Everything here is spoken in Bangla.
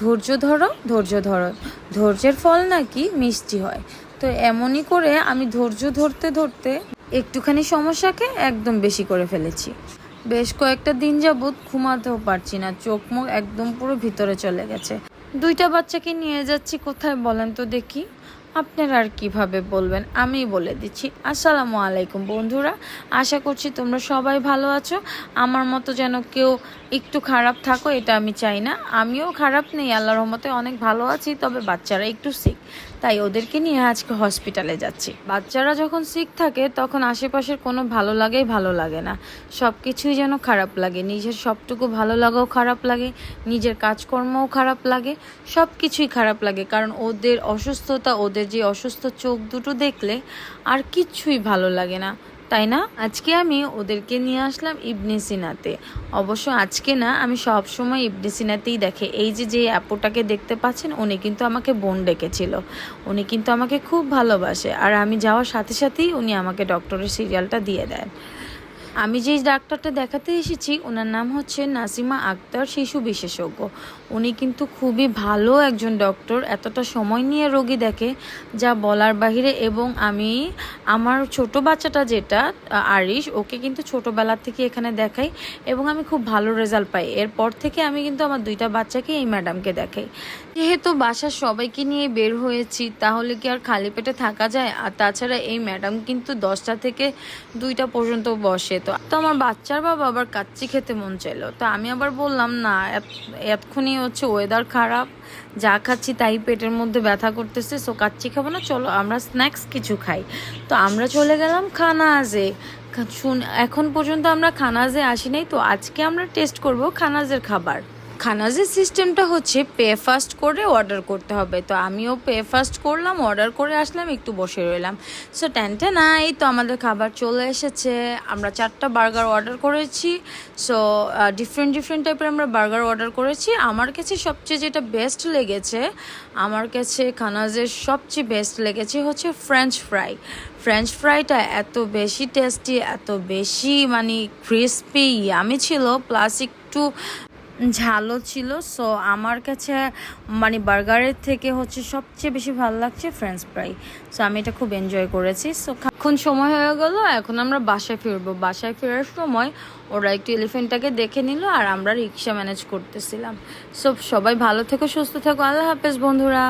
ধৈর্য ধরো ধৈর্য ধরো। ধৈর্যের ফল নাকি মিষ্টি হয়। তো এমনই করে আমি ধৈর্য ধরতে ধরতে একটুখানি সমস্যাকে একদম বেশি করে ফেলেছি। বেশ কয়েকটা দিন যাবৎ ঘুমাতেও পারছি না, চোখ মুখ একদম পুরো ভিতরে চলে গেছে। দুইটা বাচ্চাকে নিয়ে যাচ্ছি কোথায় বলেন তো দেখি। আপনারা আর কীভাবে বলবেন, আমি বলে দিচ্ছি। আসসালামু আলাইকুম বন্ধুরা, আশা করছি তোমরা সবাই ভালো আছো। আমার মতো যেন কেউ একটু খারাপ থাকো, এটা আমি চাই না। আমিও খারাপ নেই, আল্লাহর রহমতে অনেক ভালো আছি, তবে বাচ্চারা একটু সিক তাই ওদেরকে নিয়ে আজকে হসপিটালে যাচ্ছি। বাচ্চারা যখন সিক থাকে, তখন আশেপাশের কোনো ভালো লাগেই ভালো লাগে না। সব কিছুই যেন খারাপ লাগে। নিজের সবটুকু ভালো লাগাও খারাপ লাগে, নিজের কাজকর্মও খারাপ লাগে সব কিছুই খারাপ লাগে। কারণ ওদের অসুস্থতা ওদের যে অসুস্থ চোখ দুটো দেখলে আর কিচ্ছুই ভালো লাগে না, তাই না? আজকে আমি ওদেরকে নিয়ে আসলাম ইবনে সিনাতে। অবশ্য আজকে না, আমি সব সময় ইবনে সিনাতেই দেখে। এই যে যে অ্যাপোটাকে দেখতে পাচ্ছেন, উনি কিন্তু আমাকে বোন ডেকেছিল। উনি কিন্তু আমাকে খুব ভালোবাসে। আর আমি যাওয়ার সাথে সাথেই উনি আমাকে ডক্টরের সিরিয়ালটা দিয়ে দেন। আমি যেই ডাক্তারটা দেখাতে এসেছি, ওনার নাম হচ্ছে নাসিমা আক্তার শিশু বিশেষজ্ঞ। উনি কিন্তু খুবই ভালো একজন ডক্টর, এতটা সময় নিয়ে রোগী দেখে, যা বলার বাহিরে এবং আমি, আমার ছোট বাচ্চাটা যেটা, আরিশ, ওকে কিন্তু ছোটোবেলার থেকে এখানে দেখাই এবং আমি খুব ভালো রেজাল্ট পাই। এরপর থেকে আমি কিন্তু আমার দুইটা বাচ্চাকে এই ম্যাডামকে দেখাই। যেহেতু বাসার সবাইকে নিয়ে বের হয়েছি, তাহলে কি আর খালি পেটে থাকা যায়? আর তাছাড়া এই ম্যাডাম কিন্তু দশটা থেকে দুইটা পর্যন্ত বসে। তো তো আমার বাচ্চার বাবা আবার কাচ্চি খেতে মন চাইলো। তো আমি আবার বললাম, না, এত- এতক্ষণই হচ্ছে ওয়েদার খারাপ, যা খাচ্ছি তাই পেটের মধ্যে ব্যথা করতেছে সো কাচ্চি খাব না, চলো আমরা স্ন্যাক্স কিছু খাই। তো আমরা চলে গেলাম খানাজে। আজে শুন, এখন পর্যন্ত আমরা খানাজে আসি নাই, তো আজকে আমরা টেস্ট করব খানাজের খাবার। খানাজের সিস্টেমটা হচ্ছে পে ফাস্ট করে অর্ডার করতে হবে। তো আমিও পে ফাস্ট করলাম, অর্ডার করে আসলাম, একটু বসে রইলাম। সো টেনটে না এই তো আমাদের খাবার চলে এসেছে। আমরা চারটা বার্গার অর্ডার করেছি। সো ডিফারেন্ট ডিফারেন্ট টাইপের আমরা বার্গার অর্ডার করেছি। আমার কাছে সবচেয়ে যেটা বেস্ট লেগেছে, আমার কাছে খানাজের সবচেয়ে বেস্ট লেগেছে হচ্ছে ফ্রেঞ্চ ফ্রাই ফ্রেঞ্চ ফ্রাইটা এত বেশি টেস্টি এত বেশি মানে ক্রিস্পি ইয়ামি ছিল। প্লাস একটু ঝালও ছিল সো আমার কাছে মানে বার্গারের থেকে হচ্ছে সবচেয়ে বেশি ভালো লাগছে ফ্রেঞ্চ ফ্রাই সো আমি এটা খুব এনজয় করেছি সো এখন সময় হয়ে গেল, এখন আমরা বাসায় ফিরবো, বাসায় ফেরার সময় ওরা একটু এলিফেন্টটাকে দেখে নিল আর আমরা রিক্সা ম্যানেজ করতেছিলাম সো সবাই ভালো থেকো, সুস্থ থেকো, আল্লাহ হাফেজ বন্ধুরা।